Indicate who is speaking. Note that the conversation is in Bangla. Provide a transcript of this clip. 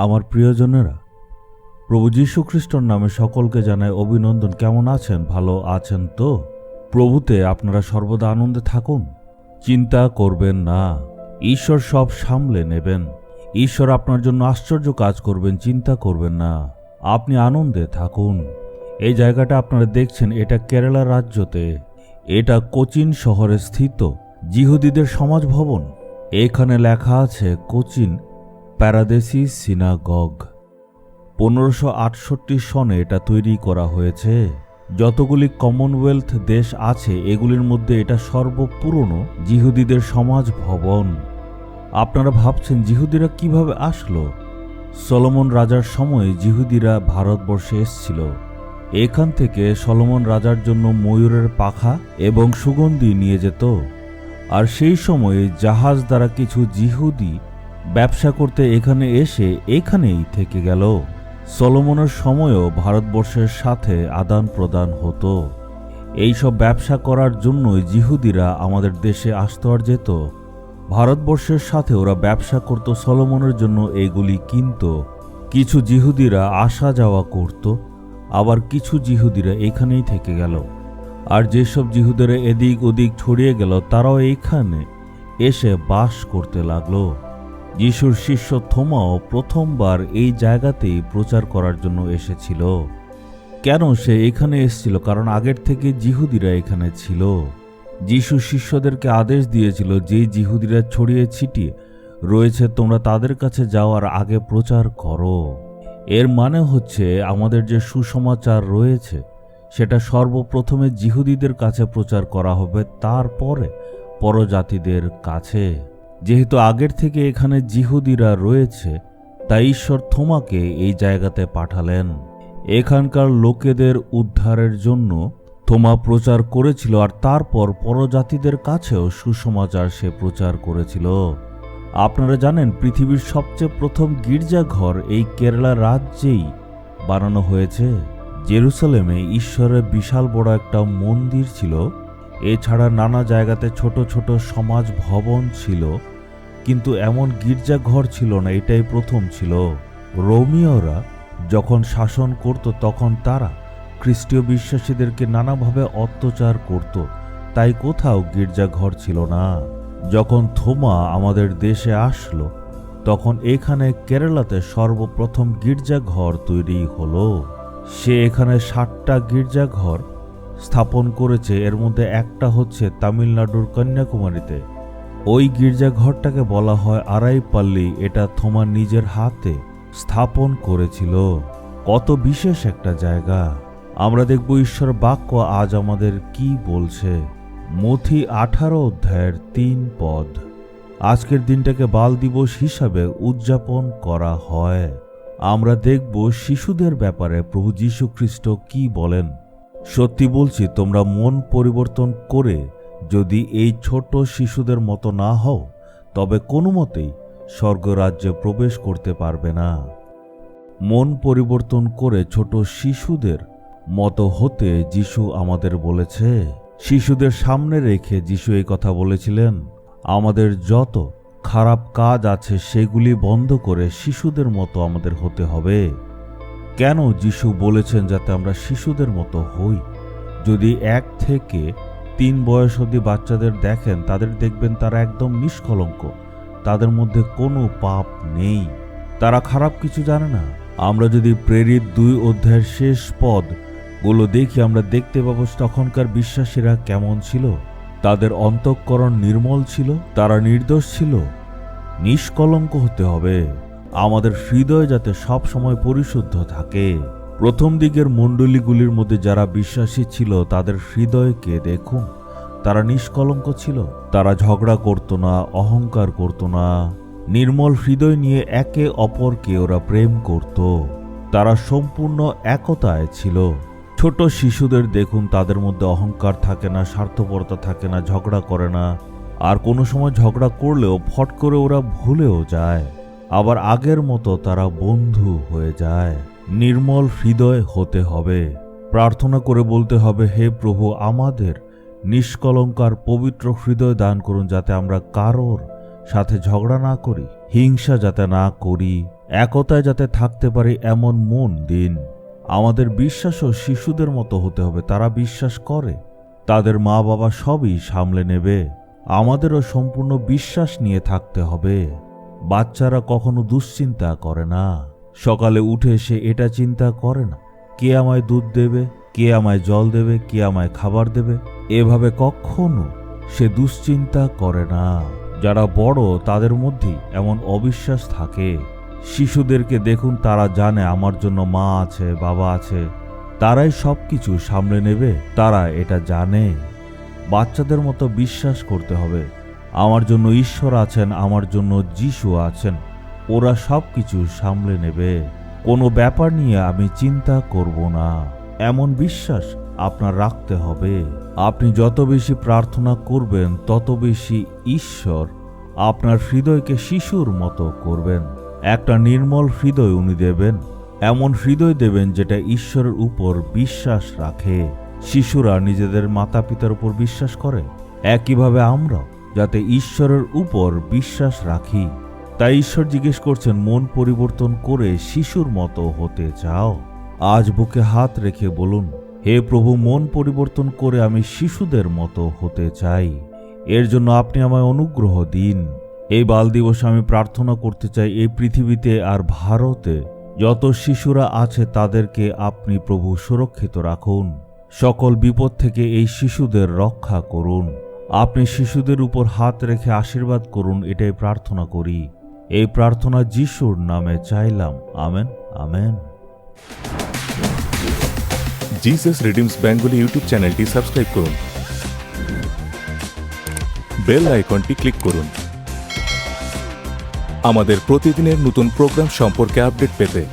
Speaker 1: আমার প্রিয়জনেরা, প্রভু যীশু খ্রিস্টর নামে সকলকে জানায় অভিনন্দন। কেমন আছেন? ভালো আছেন তো? প্রভুতে আপনারা সর্বদা আনন্দে থাকুন। চিন্তা করবেন না। ঈশ্বর সব সামলে নেবেন। ঈশ্বর আপনার জন্য আশ্চর্য কাজ করবেন, চিন্তা করবেন না। আপনি আনন্দে থাকুন। এই জায়গাটা আপনারা দেখছেন, এটা কেরালা রাজ্যতে। এটা কোচিন শহরে স্থিত জিহুদিদের সমাজ ভবন। এখানে লেখা আছে কোচিন প্যারাদেসি সিনাগগ। পনেরোশো আটষট্টি সনে এটা তৈরি করা হয়েছে। যতগুলি কমনওয়েলথ দেশ আছে, এগুলির মধ্যে এটা সর্বপুরনো জিহুদিদের সমাজ ভবন। আপনারা ভাবছেন, জিহুদিরা কীভাবে আসলো? সলোমন রাজার সময় জিহুদিরা ভারতবর্ষে এসছিল। এখান থেকে সলোমন রাজার জন্য ময়ূরের পাখা এবং সুগন্ধি নিয়ে যেত। আর সেই সময়ে জাহাজ দ্বারা কিছু জিহুদি ব্যবসা করতে এখানে এসে এখানেই থেকে গেল। সলোমনের সময়ও ভারতবর্ষের সাথে আদান প্রদান হতো। এইসব ব্যবসা করার জন্যই জিহুদিরা আমাদের দেশে আসতো আর যেত। ভারতবর্ষের সাথে ওরা ব্যবসা করত, সলোমনের জন্য এগুলি কিনত। কিছু জিহুদিরা আসা যাওয়া করত, আবার কিছু জিহুদিরা এখানেই থেকে গেল। আর যেসব জিহুদেরা এদিক ওদিক ছড়িয়ে গেল, তারাও এইখানে এসে বাস করতে লাগল। যিশুর শিষ্য থোমাও প্রথমবার এই জায়গাতেই প্রচার করার জন্য এসেছিল। কেন সে এখানে এসেছিল? কারণ আগের থেকে জিহুদিরা এখানে ছিল। যিশু শিষ্যদেরকে আদেশ দিয়েছিল যেই জিহুদিরা ছড়িয়ে ছিটিয়ে রয়েছে, তোমরা তাদের কাছে যাওয়ার আগে প্রচার করো। এর মানে হচ্ছে আমাদের যে সুসমাচার রয়েছে, সেটা সর্বপ্রথমে জিহুদিদের কাছে প্রচার করা হবে, তারপরে পরজাতিদের কাছে। যেহেতু আগের থেকে এখানে জিহুদিরা রয়েছে, তাই ঈশ্বর থোমাকে এই জায়গাতে পাঠালেন। এখানকার লোকেদের উদ্ধারের জন্য থোমা প্রচার করেছিল আর তারপর পরজাতিদের কাছেও সুসমাচার সে প্রচার করেছিল। আপনারা জানেন, পৃথিবীর সবচেয়ে প্রথম গির্জাঘর এই কেরালা রাজ্যেই বানানো হয়েছে। জেরুসালেমে ঈশ্বরের বিশাল বড় একটা মন্দির ছিল এছাড়া নানা জায়গাতে ছোট ছোট সমাজ ভবন ছিল, কিন্তু এমন গির্জাঘর ছিল না, এটাই প্রথম ছিল। রোমিওরা যখন শাসন করত, তখন তারা খ্রিস্টীয় বিশ্বাসীদেরকে নানাভাবে অত্যাচার করত। তাই কোথাও গির্জাঘর ছিল না। যখন থোমা আমাদের দেশে আসলো, তখন এখানে কেরালাতে সর্বপ্রথম গির্জাঘর তৈরি হলো। সে এখানে ষাটটা গির্জাঘর স্থাপন করেছে এর মধ্যে একটা হচ্ছে তামিলনাড়ুর কন্যাকুমারীতে। ওই গির্জাঘরটাকে বলা হয় আড়াইপাল্লি, এটা থোমা নিজের হাতে স্থাপন করেছিল। কত বিশেষ একটা জায়গা। আমরা দেখব ঈশ্বর বাক্য আজ আমাদের কি বলছে। মথি আঠারো অধ্যায়ের তিন পদ। আজকের দিনটাকে বাল দিবস হিসাবে উদযাপন করা হয়। আমরা দেখব শিশুদের ব্যাপারে প্রভু যীশু খ্রিস্ট কি বলেন। সত্যি বলছি, তোমরা মন পরিবর্তন করে যদি এই ছোট শিশুদের মতো না হও, তবে কোনো মতেই স্বর্গরাজ্যে প্রবেশ করতে পারবে না। মন পরিবর্তন করে ছোট শিশুদের মতো হতে যিশু আমাদের বলেছে। শিশুদের সামনে রেখে যিশু এই কথা বলেছিলেন, আমাদের যত খারাপ কাজ আছে, সেগুলি বন্ধ করে শিশুদের মতো আমাদের হতে হবে। কেন যিশু বলেছেন যাতে আমরা শিশুদের মতো হই? যদি এক থেকে তিন বয়স অবধি বাচ্চাদের দেখেন, তাদের দেখবেন তারা একদম নিষ্কলঙ্ক। তাদের মধ্যে কোনো পাপ নেই। তারা খারাপ কিছু জানে না। আমরা যদি প্রেরিত দুই অধ্যায়ের শেষ পদগুলো দেখি, আমরা দেখতে পাবো তখনকার বিশ্বাসীরা কেমন ছিল। তাদের অন্তঃকরণ নির্মল ছিল, তারা নির্দোষ ছিল। নিষ্কলঙ্ক হতে হবে। আমাদের হৃদয় যাতে সব সময় পরিশুদ্ধ থাকে। প্রথম দিকের মণ্ডলীগুলির মধ্যে যারা বিশ্বাসী ছিল, তাদের হৃদয়কে দেখুন। তারা নিষ্কলঙ্ক ছিল। তারা ঝগড়া করত না, অহংকার করত না। নির্মল হৃদয় নিয়ে একে অপরকে ওরা প্রেম করত। তারা সম্পূর্ণ একতায় ছিল। ছোট শিশুদের দেখুন, তাদের মধ্যে অহংকার থাকে না, স্বার্থপরতা থাকে না, ঝগড়া করে না। আর কোনো সময় ঝগড়া করলেও, ফট করে ওরা ভুলেও যায়। আবার আগের মতো তারা বন্ধু হয়ে যায়। নির্মল হৃদয় হতে হবে। প্রার্থনা করে বলতে হবে, হে প্রভু, আমাদের নিষ্কলঙ্কার পবিত্র হৃদয় দান করুন যাতে আমরা কারোর সাথে ঝগড়া না করি, হিংসা যাতে না করি, একতায় যাতে থাকতে পারি এমন মন দিন। আমাদের বিশ্বাসও শিশুদের মতো হতে হবে, তারা বিশ্বাস করে। তাদের মা বাবা সবই সামলে নেবে। আমাদেরও সম্পূর্ণ বিশ্বাস নিয়ে থাকতে হবে। বাচ্চারা কখনো দুশ্চিন্তা করে না। সকালে উঠে সে এটা চিন্তা করে না। কে আমায় দুধ দেবে? কে আমায় জল দেবে? কে আমায় খাবার দেবে? এভাবে কখনো সে দুশ্চিন্তা করে না। যারা বড়, তাদের মধ্যেই এমন অবিশ্বাস থাকে। শিশুদেরকে দেখুন, তারা জানে আমার জন্য মা আছে, বাবা আছে। তারাই সব কিছু সামলে নেবে, তারা এটা জানে। বাচ্চাদের মতো বিশ্বাস করতে হবে। আমার জন্য ঈশ্বর আছেন, আমার জন্য যিশু আছেন। ওরা সব কিছু সামলে নেবে। কোনো ব্যাপার নিয়ে আমি চিন্তা করব না। এমন বিশ্বাস আপনার রাখতে হবে। আপনি যত বেশি প্রার্থনা করবেন, তত বেশি ঈশ্বর আপনার হৃদয়কে শিশুর মতো করবেন। একটা নির্মল হৃদয় উনি দেবেন, এমন হৃদয় দেবেন যেটা ঈশ্বরের উপর বিশ্বাস রাখে। শিশুরা নিজেদের মাতা পিতার উপর বিশ্বাস করে। একইভাবে আমরা যাতে ঈশ্বরের উপর বিশ্বাস রাখি। তাই ঈশ্বর জিজ্ঞেস করছেন, মন পরিবর্তন করে শিশুর মতো হতে চাও? আজ বুকে হাত রেখে বলুন, হে প্রভু, মন পরিবর্তন করে আমি শিশুদের মতো হতে চাই। এর জন্য আপনি আমায় অনুগ্রহ দিন। এই বাল দিবসে আমি প্রার্থনা করতে চাই, এই পৃথিবীতে আর ভারতে যত শিশুরা আছে তাদেরকে আপনি প্রভু সুরক্ষিত রাখুন। সকল বিপদ থেকে এই শিশুদের রক্ষা করুন। আপনি শিশুদের উপর হাত রেখে আশীর্বাদ করুন, এটাই প্রার্থনা করি। এই প্রার্থনা যিশুর নামে চাইলাম। Amen amen.
Speaker 2: Jesus redeems Bengali YouTube চ্যানেলটি সাবস্ক্রাইব করুন। বেল আইকনটি ক্লিক করুন। আমাদের প্রতিদিনের নতুন প্রোগ্রাম সম্পর্কে আপডেট পেতে